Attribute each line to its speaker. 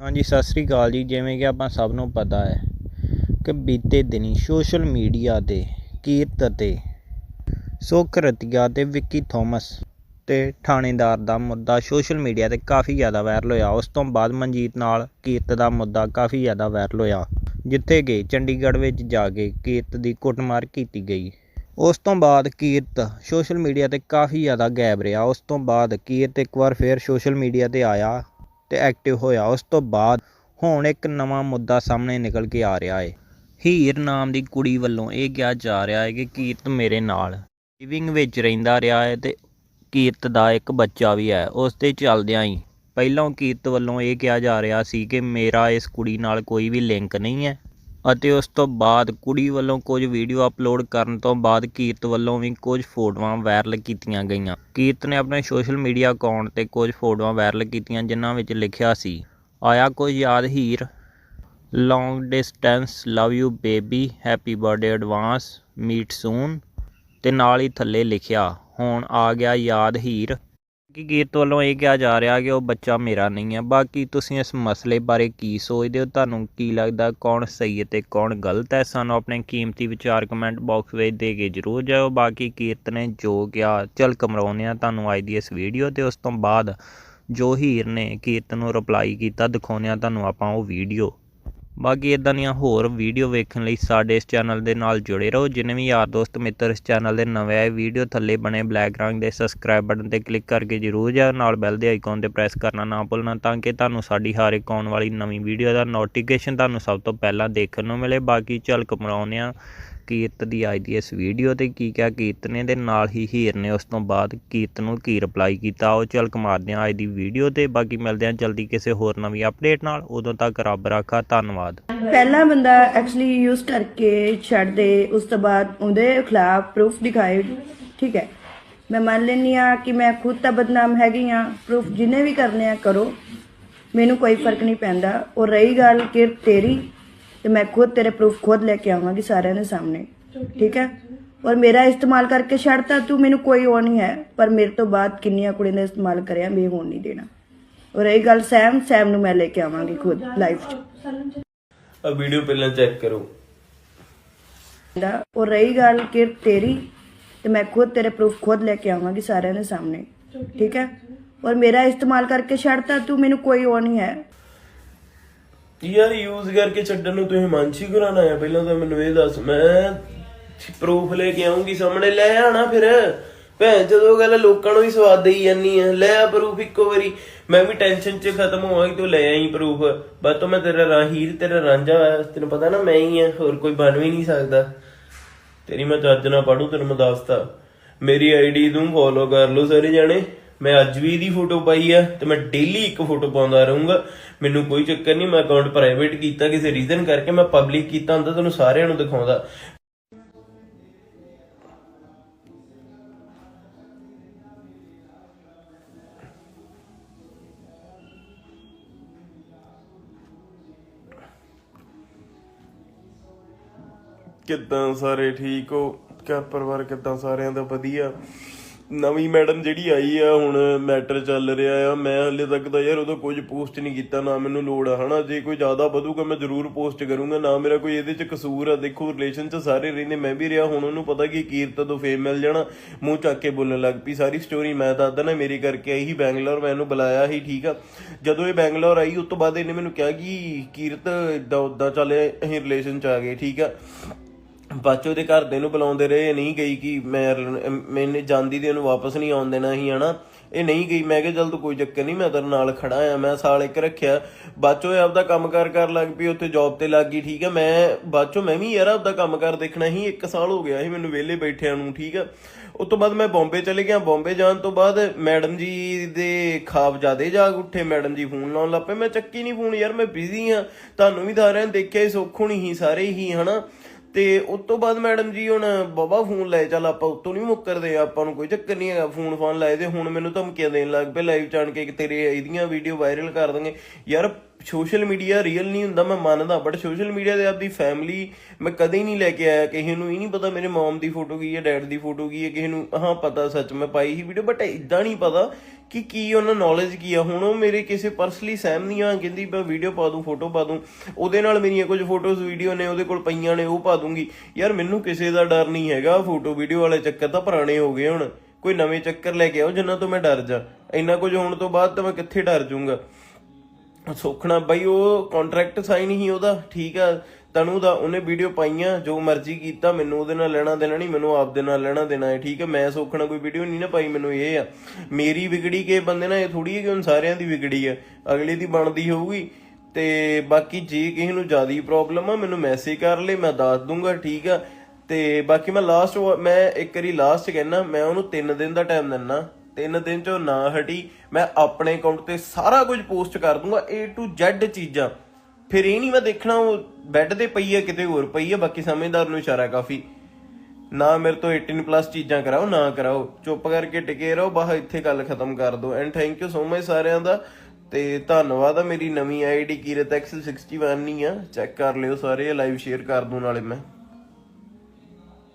Speaker 1: ਹਾਂਜੀ, ਸਤਿ ਸ੍ਰੀ ਅਕਾਲ ਜੀ। ਜਿਵੇਂ ਕਿ ਆਪਾਂ ਸਭ ਨੂੰ ਪਤਾ ਹੈ ਕਿ ਬੀਤੇ ਦਿਨੀ ਸੋਸ਼ਲ ਮੀਡੀਆ ਤੇ ਕੀਰਤ ਅਤੇ ਸੁਖ ਰਤੀਆ ਤੇ ਵਿੱਕੀ ਥੋਮਸ ਤੇ ਥਾਣੇਦਾਰ ਦਾ ਮੁੱਦਾ ਸੋਸ਼ਲ ਮੀਡੀਆ ਤੇ ਕਾਫੀ ਜ਼ਿਆਦਾ ਵਾਇਰਲ ਹੋਇਆ। ਉਸ ਤੋਂ ਬਾਅਦ ਮਨਜੀਤ ਨਾਲ ਕੀਰਤ ਦਾ ਮੁੱਦਾ ਕਾਫੀ ਜ਼ਿਆਦਾ ਵਾਇਰਲ ਹੋਇਆ, ਜਿੱਥੇ ਕਿ ਚੰਡੀਗੜ੍ਹ ਵਿੱਚ ਜਾ ਕੇ ਕੀਰਤ ਦੀ ਕੁੱਟਮਾਰ ਕੀਤੀ ਗਈ। ਉਸ ਤੋਂ ਬਾਅਦ ਕੀਰਤ ਸੋਸ਼ਲ ਮੀਡੀਆ ਤੇ ਕਾਫੀ ਜ਼ਿਆਦਾ ਗਾਇਬ ਰਿਹਾ। ਉਸ ਤੋਂ ਬਾਅਦ ਕੀਰਤ ਇੱਕ ਵਾਰ ਫਿਰ ਸੋਸ਼ਲ ਮੀਡੀਆ ਤੇ ਆਇਆ। ਤੇ ਐਕਟਿਵ ਹੋਇਆ। ਉਸ ਤੋਂ ਬਾਅਦ ਹੁਣ ਇੱਕ ਨਵਾਂ ਮੁੱਦਾ ਸਾਹਮਣੇ ਨਿਕਲ ਕੇ ਆ ਰਿਹਾ ਹੈ ਹੀਰ ਨਾਮ ਦੀ ਕੁੜੀ ਵੱਲੋਂ ਇਹ ਕਿਹਾ ਜਾ ਰਿਹਾ ਹੈ ਕਿ ਕੀਰਤ ਮੇਰੇ ਨਾਲ। ਲਿਵਿੰਗ ਵਿੱਚ ਰਹਿੰਦਾ ਰਿਹਾ ਹੈ ਤੇ ਕੀਰਤ ਦਾ ਇੱਕ ਬੱਚਾ ਵੀ ਹੈ। ਉਸ ਦੇ ਚੱਲਦਿਆਂ ਹੀ ਪਹਿਲਾਂ ਕੀਰਤ ਵੱਲੋਂ ਇਹ ਕਿਹਾ ਜਾ ਰਿਹਾ ਸੀ ਕਿ ਮੇਰਾ ਇਸ ਕੁੜੀ ਨਾਲ ਕੋਈ ਵੀ ਲਿੰਕ ਨਹੀਂ ਹੈ। ਅਤੇ ਉਸ ਤੋਂ ਬਾਅਦ ਕੁੜੀ ਵੱਲੋਂ ਕੁਝ ਵੀਡੀਓ ਅਪਲੋਡ ਕਰਨ ਤੋਂ ਬਾਅਦ ਕੀਰਤ ਵੱਲੋਂ ਵੀ ਕੁਝ ਫੋਟੋਆਂ ਵਾਇਰਲ ਕੀਤੀਆਂ ਗਈਆਂ। ਕੀਰਤ ਨੇ ਆਪਣੇ ਸੋਸ਼ਲ ਮੀਡੀਆ ਅਕਾਊਂਟ ਤੇ ਕੁਝ ਫੋਟੋਆਂ ਵਾਇਰਲ ਕੀਤੀਆਂ, ਜਿਨ੍ਹਾਂ ਵਿੱਚ ਲਿਖਿਆ ਸੀ, ਆਇਆ ਕੋਈ ਯਾਦ Heer long distance love you baby happy birthday advance meet soon ਤੇ ਨਾਲ ਹੀ ਥੱਲੇ ਲਿਖਿਆ, ਹੁਣ ਆ ਗਿਆ ਯਾਦ ਹੀਰ ਕਿ ਕੀਰਤ ਵੱਲੋਂ ਇਹ ਕਿਹਾ ਜਾ ਰਿਹਾ ਕਿ ਉਹ ਬੱਚਾ ਮੇਰਾ ਨਹੀਂ ਹੈ ਬਾਕੀ ਤੁਸੀਂ ਇਸ ਮਸਲੇ ਬਾਰੇ ਕੀ ਸੋਚਦੇ ਹੋ? ਤੁਹਾਨੂੰ ਕੀ ਲੱਗਦਾ ਕੌਣ ਸਹੀ ਹੈ ਤੇ ਕੌਣ ਗਲਤ ਹੈ? ਸਾਨੂੰ ਆਪਣੇ ਕੀਮਤੀ ਵਿਚਾਰ ਕਮੈਂਟ ਬਾਕਸ ਵਿੱਚ ਦੇ ਕੇ ਜਰੂਰ ਜਾਓ ਬਾਕੀ ਕੀਰਤ ਨੇ ਜੋ ਕਿਹਾ, ਚਲ ਕਮਰਾਉਂਦੇ ਆ ਤੁਹਾਨੂੰ ਅੱਜ ਦੀ ਇਸ ਵੀਡੀਓ ਤੇ। ਉਸ ਤੋਂ ਬਾਅਦ ਜੋ ਹੀਰ ਨੇ ਕੀਰਤ ਨੂੰ ਰਿਪਲਾਈ ਕੀਤਾ। ਦਿਖਾਉਂਦੇ ਆ ਤੁਹਾਨੂੰ ਆਪਾਂ ਉਹ ਵੀਡੀਓ ਬਾਕੀ ਇਦਾਂ ਦੀਆਂ ਹੋਰ ਵੀਡੀਓ ਵੇਖਣ ਲਈ ਸਾਡੇ ਇਸ ਚੈਨਲ ਦੇ ਨਾਲ ਜੁੜੇ ਰਹੋ। ਜਿੰਨੇ ਵੀ ਯਾਰ ਦੋਸਤ ਮਿੱਤਰ ਇਸ ਚੈਨਲ ਦੇ ਨਵੇਂ ਆਏ, ਵੀਡੀਓ ਥੱਲੇ ਬਣੇ ਬਲੈਕ ਰੰਗ ਦੇ ਸਬਸਕ੍ਰਾਈਬ ਬਟਨ ਤੇ ਕਲਿੱਕ ਕਰਕੇ ਜਰੂਰ ਜਾਓ ਨਾਲ ਬੈਲ ਦੇ ਆਈਕਨ ਤੇ ਪ੍ਰੈਸ ਕਰਨਾ ਨਾ ਭੁੱਲਣਾ ਤਾਂ ਕਿ ਤੁਹਾਨੂੰ ਸਾਡੀ ਹਰ ਇੱਕ ਆਉਣ ਵਾਲੀ ਨਵੀਂ ਵੀਡੀਓ ਦਾ ਨੋਟੀਫਿਕੇਸ਼ਨ ਤੁਹਾਨੂੰ ਸਭ ਤੋਂ ਪਹਿਲਾਂ ਦੇਖਣ ਨੂੰ ਮਿਲੇ। ਬਾਕੀ ਚੱਲ ਕਮਰਾਉਂਦੇ ਆ ਕੀਰਤ ਦੀ ਅੱਜ ਦੀ ਇਸ ਵੀਡੀਓ ਤੇ ਕੀ ਕਿਹਾ? ਕੀਰਤ ਨੇ ਦੇ ਨਾਲ ਹੀ ਹੀਰ ਨੇ। ਉਸ ਤੋਂ ਬਾਅਦ ਕੀਰਤ ਨੂੰ ਕੀ ਰਿਪਲਾਈ ਕੀਤਾ? ਉਹ ਚੱਲ ਕਮਾਰਦੇ ਆ ਅੱਜ ਦੀ ਵੀਡੀਓ ਤੇ। ਬਾਕੀ ਮਿਲਦੇ ਆ ਜਲਦੀ ਕਿਸੇ ਹੋਰ ਨਵੀਂ ਅਪਡੇਟ ਨਾਲ। ਉਦੋਂ ਤੱਕ ਰੱਬ ਰਾਖਾ। ਧੰਨਵਾਦ।
Speaker 2: ਪਹਿਲਾ ਬੰਦਾ ਐਕਚੁਅਲੀ ਯੂਜ਼ ਕਰਕੇ ਛੱਡ ਦੇ ਉਸ ਤੋਂ ਬਾਅਦ ਉਹਦੇ ਖਿਲਾਫ ਪ੍ਰੂਫ ਦਿਖਾਏ। ਠੀਕ ਹੈ। ਮੈਂ ਮੰਨ ਲੈਂਦੀ ਆ ਕਿ ਮੈਂ ਖੁਦ ਤਾਂ ਬਦਨਾਮ ਹੈਗੀ ਆ ਪ੍ਰੂਫ ਜਿੰਨੇ ਵੀ ਕਰਨੇ ਆ ਕਰੋ। ਮੈਨੂੰ ਕੋਈ ਫ਼ਰਕ ਨਹੀਂ ਪੈਂਦਾ। ਔਰ ਰਹੀ ਗੱਲ ਕਿ ਤੇਰੀ ਤੇ ਮੈਂ ਖੁਦ ਤੇਰੇ ਪ੍ਰੂਫ ਖੁਦ ਲੈ ਕੇ ਆਵਾਂਗੀ ਸਾਰਿਆਂ ਦੇ ਸਾਹਮਣੇ। ਠੀਕ ਹੈ? ਔਰ ਮੇਰਾ ਇਸਤੇਮਾਲ ਕਰਕੇ ਛੱਡਤਾ ਤੂੰ ਮੈਨੂੰ ਕੋਈ ਉਹ ਨਹੀਂ ਹੈ ਪਰ ਮੇਰੇ ਤੋਂ ਬਾਅਦ ਕਿੰਨੀਆਂ ਕੁੜੀਆਂ ਨੇ ਇਸਤੇਮਾਲ ਕਰਿਆ ਮੈਂ ਹੋਣ ਨਹੀਂ ਦੇਣਾ। ਔਰ ਇਹ ਗੱਲ ਸੈਮ ਸੈਮ ਨੂੰ ਮੈਂ ਲੈ ਕੇ ਆਵਾਂਗੀ ਖੁਦ ਲਾਈਫ 'ਚ।
Speaker 3: ਆ ਵੀਡੀਓ ਪਹਿਲਾਂ ਚੈੱਕ ਕਰੋ।
Speaker 2: ਦਾ ਔਰ ਰਹੀ ਗੱਲ ਕਿ ਤੇਰੀ ਤੇ ਮੈਂ ਖੁਦ ਤੇਰੇ ਪ੍ਰੂਫ ਖੁਦ ਲੈ ਕੇ ਆਵਾਂਗੀ ਸਾਰਿਆਂ ਦੇ ਸਾਹਮਣੇ। ਠੀਕ ਹੈ? ਔਰ ਮੇਰਾ ਇਸਤੇਮਾਲ ਕਰਕੇ ਛੱਡਤਾ ਤੂੰ ਮੈਨੂੰ ਕੋਈ ਉਹ ਨਹੀਂ ਹੈ
Speaker 3: ਯਾਰ ਯੂਜ਼ ਕਰਕੇ ਛੱਡਣ ਨੂੰ ਤੁਸੀਂ ਮਾਨਸੀ ਕਰਾਣਾ ਆ ਪਹਿਲਾਂ ਤਾਂ ਮੈਨੂੰ ਇਹ ਦੱਸ, ਮੈਂ ਪ੍ਰੂਫ ਲੈ ਕੇ ਆਉਂਗੀ ਸਾਹਮਣੇ, ਲੈ ਆਣਾ ਫਿਰ। ਭੈਣ, ਜਦੋਂ ਗੱਲ ਲੋਕਾਂ ਨੂੰ ਵੀ ਸਵਾਦ ਦੇਈ ਜਾਨੀ ਆ, ਲੈ ਆ ਪ੍ਰੂਫ ਇੱਕੋ ਵਾਰੀ। ਮੈਂ ਵੀ ਟੈਨਸ਼ਨ 'ਚ ਖਤਮ ਹੋਵਾਂਗੀ ਤੂੰ ਲੈ ਆਈ ਪ੍ਰੂਫ ਬਸ ਤੋਂ ਮੈਂ ਤੇਰਾ ਰਾਹੀਰ ਤੇਰਾ ਰਾਂਝਾ ਤੈਨੂੰ ਪਤਾ ਨਾ ਮੈਂ ਹੀ ਆ, ਹੋਰ ਕੋਈ ਬਣ ਵੀ ਨਹੀਂ ਸਕਦਾ। ਤੇਰੀ ਮੈਂ ਚੱਜ ਨਾ ਪੜੂ ਤੈਨੂੰ ਮੈਂ ਦੱਸਤਾ। ਮੇਰੀ ਆਈਡੀ ਨੂੰ ਫੋਲੋ ਕਰ ਲਓ ਸਾਰੇ ਜਾਣੇ। ਮੈਂ ਅੱਜ ਵੀ ਇਹਦੀ ਫੋਟੋ ਪਾਈ ਆ ਤੇ ਮੈਂ ਡੇਲੀ ਇੱਕ ਫੋਟੋ ਪਾਉਂਦਾ ਰਹੂੰਗਾ। ਮੈਨੂੰ ਕੋਈ ਚੱਕਰ ਨਹੀਂ, ਮੈਂ ਅਕਾਊਂਟ ਪ੍ਰਾਈਵੇਟ ਕੀਤਾ, ਕਿਸੇ ਰੀਜ਼ਨ ਕਰਕੇ ਮੈਂ ਪਬਲਿਕ ਕੀਤਾ ਹੁੰਦਾ, ਤੁਹਾਨੂੰ ਸਾਰਿਆਂ ਨੂੰ ਦਿਖਾਉਂਦਾ। ਕਿੱਦਾਂ ਸਾਰੇ ਠੀਕ ਹੋ? ਘਰ ਪਰਿਵਾਰ ਕਿੱਦਾਂ ਸਾਰਿਆਂ ਦਾ ਵਧੀਆ? ਨਵੀਂ ਮੈਡਮ ਜਿਹੜੀ ਆਈ ਆ, ਹੁਣ ਮੈਟਰ ਚੱਲ ਰਿਹਾ ਆ। ਮੈਂ ਹਲੇ ਤੱਕ ਤਾਂ ਯਾਰ ਉਹਦਾ ਕੁਝ ਪੋਸਟ ਨਹੀਂ ਕੀਤਾ, ਨਾ ਮੈਨੂੰ ਲੋੜ ਆ। ਹਨਾ, ਜੇ ਕੋਈ ਜ਼ਿਆਦਾ ਵਧੂਗਾ, ਮੈਂ ਜ਼ਰੂਰ ਪੋਸਟ ਕਰੂੰਗਾ। ਨਾ ਮੇਰਾ ਕੋਈ ਇਹਦੇ 'ਚ ਕਸੂਰ ਆ। ਦੇਖੋ ਰਿਲੇਸ਼ਨ 'ਚ ਸਾਰੇ ਰਹਿੰਦੇ, ਮੈਂ ਵੀ ਰਿਹਾ। ਹੁਣ ਉਹਨੂੰ ਪਤਾ ਕਿ ਕੀਰਤ ਤੋਂ ਫੇਮ ਮਿਲ ਜਾਣਾ। ਮੂੰਹ ਚੱਕ ਕੇ ਬੋਲਣ ਲੱਗ ਪਈ। ਸਾਰੀ ਸਟੋਰੀ ਮੈਂ ਦੱਸਦਾ ਨਾ ਮੇਰੀ ਕਰਕੇ ਆਈ ਹੀ ਬੈਂਗਲੌਰ। ਮੈਨੂੰ ਬੁਲਾਇਆ ਸੀ, ਠੀਕ ਆ। ਜਦੋਂ ਇਹ ਬੈਂਗਲੌਰ ਆਈ, ਉਸ ਤੋਂ ਬਾਅਦ ਇਹਨੇ ਮੈਨੂੰ ਕਿਹਾ ਕਿ ਕੀਰਤ ਇਦਾਂ ਉਦਾਂ ਚੱਲੇ ਅਸੀਂ ਰਿਲੇਸ਼ਨ 'ਚ ਆ ਗਏ, ਠੀਕ ਆ। ਬਾਚੋ ਦੇ ਘਰ ਦੇ ਨੂੰ ਬੁਲਾਉਂਦੇ ਰਹੇ ਨਹੀਂ ਗਈ ਕਿ ਮੈਂ ਮੈਨੇ ਜਾਂਦੀ ਤੇ ਉਹਨੂੰ ਵਾਪਸ ਨਹੀਂ ਆਉਣ ਦੇਣਾ ਸੀ, ਹਨਾ? ਇਹ ਨਹੀਂ ਗਈ, ਮੈਂ ਕਿਹਾ ਚੱਲ ਤੂੰ ਕੋਈ ਚੱਕਰ ਨਹੀਂ, ਮੈਂ ਤੇਰੇ ਨਾਲ ਖੜਾ ਆ, ਮੈਂ ਸਾਲ ਇੱਕ ਰੱਖਿਆ। ਬਾਚੋ ਇਹ ਆਪਦਾ ਕੰਮਕਾਰ ਕਰ ਲੱਗ ਪਈ, ਉੱਥੇ ਜੌਬ ਤੇ ਲੱਗ ਗਈ, ਠੀਕ ਆ? ਮੈਂ ਬਾਚੋ ਮੈਂ ਵੀ ਯਾਰ ਆਪਦਾ ਕੰਮਕਾਰ ਦੇਖਣਾ ਹੀ ਇੱਕ ਸਾਲ ਹੋ ਗਿਆ ਸੀ ਮੈਨੂੰ ਵਿਹਲੇ ਬੈਠਿਆਂ ਨੂੰ, ਠੀਕ ਆ? ਉਸ ਤੋਂ ਬਾਅਦ ਮੈਂ ਬੰਬੇ ਚਲੇ ਗਿਆ, ਬੰਬੇ ਜਾਣ ਤੋਂ ਬਾਅਦ ਮੈਡਮ ਜੀ ਦੇ ਖਾਬ ਜਿਆਦੇ ਜਾਗ ਉੱਠੇ, ਮੈਡਮ ਜੀ ਫੋਨ ਲਾਉਣ ਲੱਪੇ ਮੈਂ ਚੱਕੀ ਨਹੀਂ ਫੋਨ, ਯਾਰ ਮੈਂ ਬਿਜ਼ੀ ਆ, ਤੁਹਾਨੂੰ ਵੀ ਸਾਰਿਆਂ ਨੇ ਦੇਖਿਆ ਹੀ ਸੁੱਖ ਹੋਣੀ ਹੀ ਸਾਰੇ ਹੀ, ਹਨਾ? ਤੇ ਉਸ ਤੋਂ ਬਾਅਦ ਮੈਡਮ ਜੀ ਹੁਣ ਬਾਬਾ ਫੋਨ ਲੈ ਚੱਲ ਆਪਾਂ ਉਤੋਂ ਨਹੀਂ ਮੁੱਕਰਦੇ, ਆਪਾਂ ਨੂੰ ਕੋਈ ਚੱਕਰ ਨਹੀਂ ਹੈਗਾ, ਫੋਨ ਫੋਨ ਲਾਏ ਦੇ ਹੁਣ ਮੈਨੂੰ ਧਮਕੀਆਂ ਦੇਣ ਲੱਗ ਪਏ ਲਾਈਵ ਚਾਣ ਕੇ ਤੇਰੇ ਇਹਦੀਆਂ ਵੀਡੀਓ ਵਾਇਰਲ ਕਰ ਦਾਂਗੇ। ਯਾਰ ਸੋਸ਼ਲ ਮੀਡੀਆ ਰੀਅਲ ਨਹੀਂ ਹੁੰਦਾ, ਮੈਂ ਮੰਨਦਾ ਬਟ ਸੋਸ਼ਲ ਮੀਡੀਆ ਤੇ ਆਪਦੀ ਫੈਮਿਲੀ ਮੈਂ ਕਦੇ ਨਹੀਂ ਲੈ ਕੇ ਆਇਆ, ਕਿਸੇ ਨੂੰ ਇਹ ਨਹੀਂ ਪਤਾ ਮੇਰੇ ਮਮ ਦੀ ਫੋਟੋ ਕੀ ਹੈ ਡੈਡ ਦੀ ਫੋਟੋ ਕੀ ਹੈ, ਕਿਸੇ ਨੂੰ, ਹਾਂ, ਪਤਾ ਸੱਚ, ਮੈਂ ਪਾਈ ਸੀ ਵੀਡੀਓ ਬਟ ਇਦਾਂ ਨਹੀਂ ਪਤਾ ਕਿ ਕੀ ਉਹਨਾਂ ਨੌਲੇਜ ਕੀ ਆ। ਹੁਣ ਉਹ ਮੇਰੇ ਕਿਸੇ ਪਰਸਨਲੀ ਸਹਿਮ ਨਹੀਂ ਆ, ਕਹਿੰਦੀ ਮੈਂ ਵੀਡੀਓ ਪਾ ਦੂੰ ਫੋਟੋ ਪਾ ਦੂੰ, ਉਹਦੇ ਨਾਲ ਮੇਰੀਆਂ ਕੁਝ ਫੋਟੋਜ਼ ਵੀਡੀਓ ਨੇ, ਉਹਦੇ ਕੋਲ ਪਈਆਂ ਨੇ, ਉਹ ਪਾ ਦੂੰਗੀ। ਯਾਰ ਮੈਨੂੰ ਕਿਸੇ ਦਾ ਡਰ ਨਹੀਂ ਹੈਗਾ ਫੋਟੋ ਵੀਡੀਓ ਵਾਲੇ ਚੱਕਰ ਤਾਂ ਪੁਰਾਣੇ ਹੋ ਗਏ ਹੁਣ। ਕੋਈ ਨਵੇਂ ਚੱਕਰ ਲੈ ਕੇ ਆਓ, ਜਿੰਨਾ ਤੋਂ ਮੈਂ ਡਰ ਜਾ। ਇੰਨਾ ਕੁਝ ਹੋਣ ਤੋਂ ਬਾਅਦ ਤਾਂ ਮੈਂ ਕਿੱਥੇ ਡਰ ਜਾਊਂਗਾ? ਸੋਖਣਾ ਬਾਈ, ਉਹ ਕੰਟਰੈਕਟ ਸਾਈਨ ਹੀ ਉਹਦਾ, ਠੀਕ ਆ, ਤਨੂ ਦਾ, ਉਹਨੇ ਵੀਡੀਓ ਪਾਈਆਂ, ਜੋ ਮਰਜ਼ੀ ਕੀਤਾ, ਮੈਨੂੰ ਉਹਦੇ ਨਾਲ ਲੈਣਾ ਦੇਣਾ ਨਹੀਂ, ਮੈਨੂੰ ਆਪਦੇ ਨਾਲ ਲੈਣਾ ਦੇਣਾ ਹੈ, ਠੀਕ ਹੈ ਮੈਂ ਸੋਖਣਾ ਕੋਈ ਵੀਡੀਓ ਨਹੀਂ ਨਾ ਪਾਈ, ਮੈਨੂੰ ਇਹ ਆ, ਮੇਰੀ ਵਿਗੜੀ ਕੇ ਬੰਦੇ ਨਾਲ ਇਹ ਥੋੜੀ ਹੈ ਕਿ ਹੁਣ ਸਾਰਿਆਂ ਦੀ ਵਿਗੜੀ ਹੈ ਅਗਲੇ ਦੀ ਬਣਦੀ ਹੋਊਗੀ, ਤੇ ਬਾਕੀ ਜੇ ਕਿਸੇ ਨੂੰ ਜ਼ਿਆਦਾ ਪ੍ਰੋਬਲਮ ਆ, ਮੈਨੂੰ ਮੈਸੇਜ ਕਰ ਲੈ, ਮੈਂ ਦੱਸ ਦੂੰਗਾ, ਠੀਕ ਆ, ਤੇ ਬਾਕੀ ਮੈਂ ਲਾਸਟ ਮੈਂ ਇੱਕ ਵਾਰੀ ਲਾਸਟ ਕਹਿਣਾ ਮੈਂ ਉਹਨੂੰ 3 ਦਿਨ ਦਾ ਟਾਈਮ ਦਿੰਨਾ ਤਿੰਨ ਦਿਨ ਚੋਂ ਨਾ ਹਟੀ, ਮੈਂ ਆਪਣੇ ਅਕਾਊਂਟ ਤੇ ਸਾਰਾ ਕੁਝ ਪੋਸਟ ਕਰ ਦੂੰਗਾ, A to Z ਚੀਜ਼ਾਂ। ਫਿਰ ਇਹ ਨਹੀਂ ਮੈਂ ਦੇਖਣਾ, ਉਹ ਬੈੱਡ ਤੇ ਪਈ ਹੈ ਕਿਤੇ ਹੋਰ ਪਈ ਹੈ ਬਾਕੀ ਸਮਝਦਾਰ ਨੂੰ ਇਸ਼ਾਰਾ ਕਾਫੀ। ਨਾ ਮੇਰੇ ਤੋਂ 18 ਪਲੱਸ ਚੀਜ਼ਾਂ ਕਰਾਓ, ਨਾ ਕਰਾਓ। ਚੁੱਪ ਕਰਕੇ ਟਿਕੇ ਰਹੋ ਬਾਹ ਇੱਥੇ ਗੱਲ ਖਤਮ ਕਰ ਦਿਓ। And thank you so much ਸਾਰਿਆਂ ਦਾ। ਤੇ ਧੰਨਵਾਦ ਆ ਮੇਰੀ ਨਵੀਂ ਆਈਡੀ ਕੀਰਤ ਐਕਸਲ 61 ਨਹੀਂ ਆ। ਚੈੱਕ ਕਰ ਲਿਓ ਸਾਰੇ ਲਾਈਵ ਸ਼ੇਅਰ ਕਰ ਦੂੰ ਨਾਲੇ ਮੈਂ।